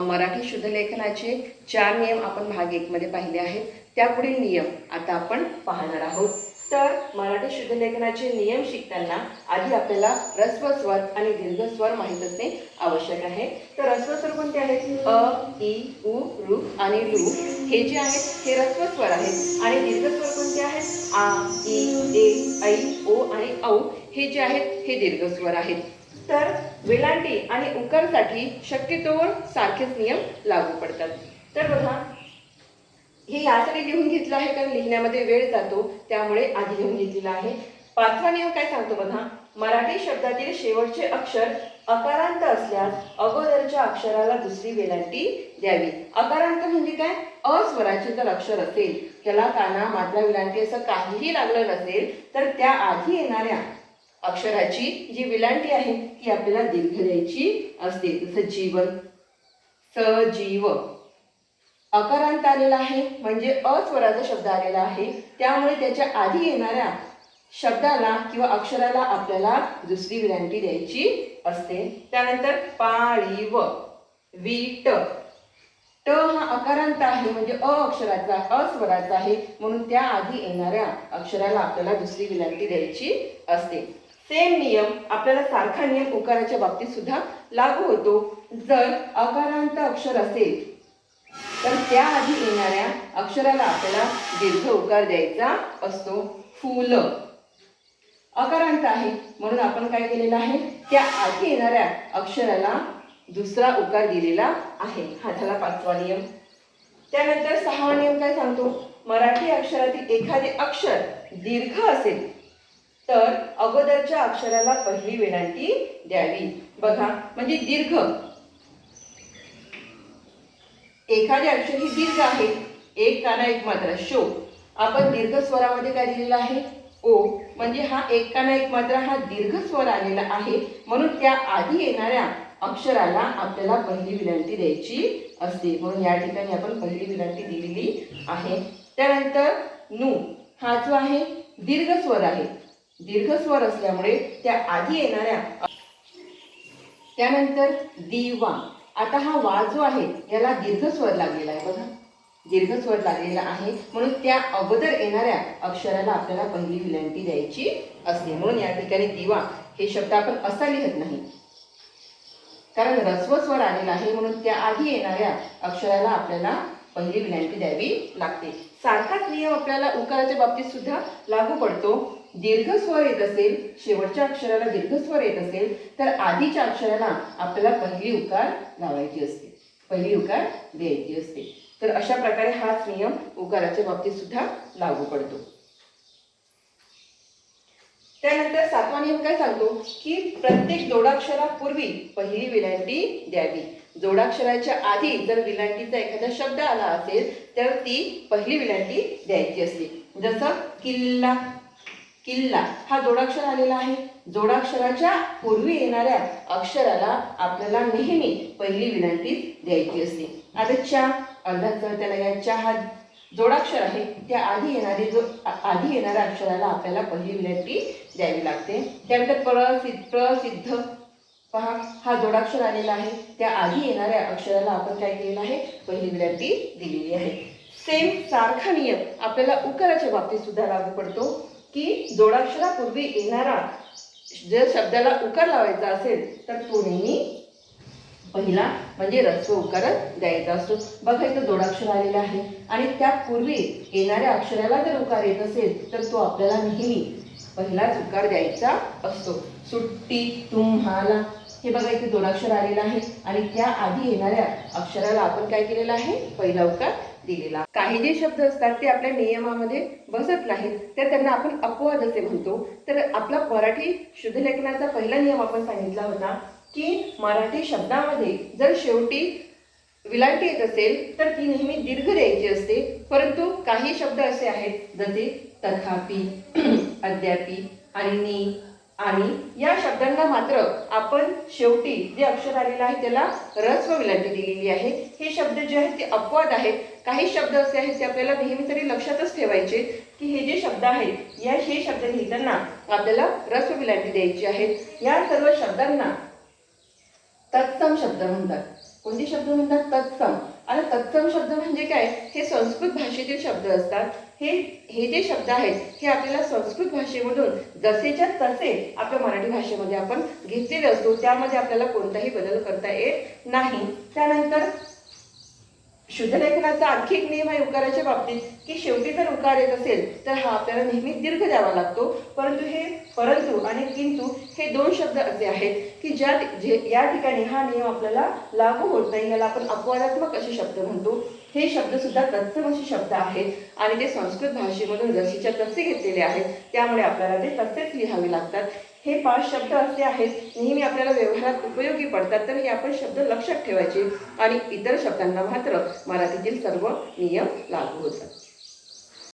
मराठी शुद्धलेखनाचे चार नियम आपण भाग एकमध्ये पाहिले आहेत. त्यापुढील नियम आता आपण पाहणार आहोत. तर मराठी शुद्धलेखनाचे नियम शिकताना आधी आपल्याला ह्रस्व स्वर आणि दीर्घ स्वर माहीत असणे आवश्यक आहे. तर ह्रस्व स्वर कोणते आहेत? अ इ उ ऋ आणि लू हे जे आहेत हे ह्रस्व स्वर आहेत. आणि दीर्घ स्वर कोणते आहेत? आ ई ए ऐ ओ आणि औ हे जे आहेत हे दीर्घ स्वर आहेत. तर वेलांटी आणि उकरसाठी शक्यतोवर सारखेच नियम लागू पडतात. तर बघा हे यासाठी लिहून घेतलं आहे कारण लिहिण्यामध्ये वेळ जातो त्यामुळे आधी लिहून घेतलेला आहे. पाचवा नियम काय सांगतो बघा मराठी शब्दातील शेवटचे अक्षर अकारांत असल्यास अगोदरच्या अक्षराला दुसरी वेलांटी द्यावी. अकारांत म्हणजे काय? अस्वराचे जर अक्षर असेल. त्याला काना मात्रा वेलांटी असं काहीही लागलं नसेल तर त्या आधी येणाऱ्या अक्षराची जी विलांटी आहे ती आपल्याला दीर्घ द्यायची असते. जसं जीवन सजीव. अकारांत आलेला आहे म्हणजे अस्वराचा शब्द आलेला आहे. त्यामुळे त्याच्या आधी येणाऱ्या शब्दाला किंवा अक्षराला आपल्याला दुसरी विलांटी द्यायची असते. त्यानंतर पाळीव वीट. ट हा अकारांत आहे म्हणजे अ अक्षराचा अस्वराचा आहे. म्हणून त्या आधी येणाऱ्या अक्षराला आपल्याला दुसरी विलांटी द्यायची असते. सेम नियम आपल्याला सारखा नियम उकाराच्या बाबतीत सुद्धा लागू होतो. जर अकारांत अक्षर असेल तर त्या आधी येणाऱ्या अक्षराला आपल्याला दीर्घ उकार द्यायचा असतो. फुल. अकारांत आहे म्हणून आपण काय केलेलं आहे? त्या आधी येणाऱ्या अक्षराला दुसरा उकार दिलेला आहे. हा झाला पाचवा नियम. त्यानंतर सहावा नियम काय सांगतो? मराठी अक्षरातील एखादे अक्षर दीर्घ असेल तर अगोदरच्या अक्षराला पहिली विनंती द्यावी. बघा म्हणजे दीर्घ. एखादे अक्षर ही दीर्घ आहे. एक काना एक मात्रा. शो. आपण दीर्घ स्वरामध्ये काय दिलेलं आहे? ओ. म्हणजे हा एक काना एक मात्रा हा दीर्घ स्वर आलेला आहे. म्हणून त्या आधी येणाऱ्या अक्षराला आपल्याला पहिली विनंती द्यायची असते. म्हणून या ठिकाणी आपण पहिली विनंती दिलेली आहे. त्यानंतर नू. हा जो आहे दीर्घ स्वर आहे. दीर्घ स्वर असल्यामुळे त्या आधी येणाऱ्या त्यानंतर दिवा. आता हा वा जो आहे याला दीर्घ स्वर लागलेला आहे बघा. दीर्घ स्वर लागलेला आहे. म्हणून त्या अगोदर येणाऱ्या अक्षराला आपल्याला पहिली विनंती द्यायची असते. म्हणून या ठिकाणी दिवा हे शब्द आपण असा लिहत नाही. कारण रस्व स्वर आलेला आहे म्हणून त्या आधी येणाऱ्या अक्षराला आपल्याला पहिली विनंती द्यावी लागते. सारखाच नियम आपल्याला उकाराच्या बाबतीत सुद्धा लागू पडतो. दीर्घ स्वर येत असेल शेवटच्या अक्षराला दीर्घ स्वर येत असेल तर आधीच्या अक्षराला आपल्याला पहिली उकार लावायची असते. पहिली उकार द्यायची असते. तर अशा प्रकारे हाच नियम उकाराच्या बाबतीत सुद्धा लागू पडतो. त्यानंतर सातवा नियम काय सांगतो? की प्रत्येक जोडाक्षरापूर्वी पहिली विनंती द्यावी. जोडाक्षराच्या आधी जर विनंतीचा एखादा शब्द आला असेल तर ती पहिली विनंती द्यायची असते. जसं किल्ला. किल्ला. हा जोडाक्षर आलेला आहे. जोडाक्षराच्या पूर्वी येणाऱ्या अक्षराला आपल्याला नेहमी पहिली विनंती द्यायची असते. आता चा अर्धाचा त्याला या चा हा जोडाक्षर आहे. त्या आधी येणारे जो आधी येणाऱ्या अक्षराला आपल्याला पहिली विनंती द्यावी लागते. त्यानंतर प्रसिद्ध प्रसिद्ध पहा हा जोडाक्षर आलेला आहे. त्या आधी येणाऱ्या अक्षराला आपण काय केलेलं आहे? पहिली विनंती दिलेली आहे. सेम सारखा नियम आपल्याला उकाराच्या बाबतीत सुद्धा लागू पडतो. की जोडाक्षरापूर्वी येणारा जर शब्दाला उकार लावायचा असेल तर तो नेहमी पहिला म्हणजे रस्व उकारच द्यायचा असतो. बघा इथं जोडाक्षर आलेला आहे. आणि त्यापूर्वी येणाऱ्या अक्षराला जर उकार येत असेल तर तो आपल्याला नेहमी पहिलाच उकार द्यायचा असतो. सुट्टी तुम्हाला. हे बघा इथे जोडाक्षर आलेलं आहे. आणि त्या आधी येणाऱ्या अक्षराला आपण काय केलेलं आहे? पहिला उकार दिलेला. काही जे शब्द असतात ते आपल्या नियमामध्ये बसत नाहीत तर त्यांना आपण अपवाद असे म्हणतो. तर आपला मराठी शुद्धलेखनाचा पहिला नियम आपण सांगितला होता की मराठी शब्दामध्ये जर शेवटी विलांटी येत असेल तर ती नेहमी दीर्घ द्यायची असते. परंतु काही शब्द असे आहेत जसे तथापि अद्यापि आणि नी आणि या शब्दांना मात्र आपण शेवटी जे अक्षर आलेलं आहे त्याला रस्व विलांटी दिलेली आहे. हे शब्द जे आहेत ते अपवाद आहेत. काही शब्द असे आहेत ते आपल्याला नेहमी तरी लक्षातच ठेवायचे की हे जे शब्द आहेत या हे शब्द लिहिताना आपल्याला रस्व विलांटी द्यायची आहेत. या सर्व शब्दांना तत्सम शब्द म्हणतात. कोणते शब्द म्हणतात? तत्सम. आणि तत्सम शब्द म्हणजे काय? हे संस्कृत भाषेतील शब्द असतात. हे हे जे शब्द आहेत हे आपल्याला संस्कृत भाषेमधून जसेच्या तसे आपल्या मराठी भाषेमध्ये आपण घेतलेले असतो. त्यामध्ये आपल्याला कोणताही बदल करता येत नाही. त्यानंतर शुद्धलेखनाचा आणखी एक नियम आहे उकाराच्या बाबतीत की शेवटी जर उकार येत असेल तर हा आपल्याला नेहमी दीर्घ द्यावा लागतो. परंतु हे परंतु आणि किंतु हे दोन शब्द असे आहेत की ज्या जे या ठिकाणी हा नियम आपल्याला लागू होत नाही याला आपण अपवादात्मक असे शब्द म्हणतो. हे शब्द सुद्धा तत्सम असे शब्द आहेत आणि ते संस्कृत भाषेमधून जशीच्या तसे घेतलेले आहेत त्यामुळे आपल्याला ते तसेच लिहावे लागतात. हे पाच शब्द असे आहेत नेहमी आपल्याला व्यवहारात उपयोगी पडतात तर हे आपण शब्द लक्षात ठेवायचे आणि इतर शब्दांना मात्र मराठीतील सर्व नियम लागू होतात.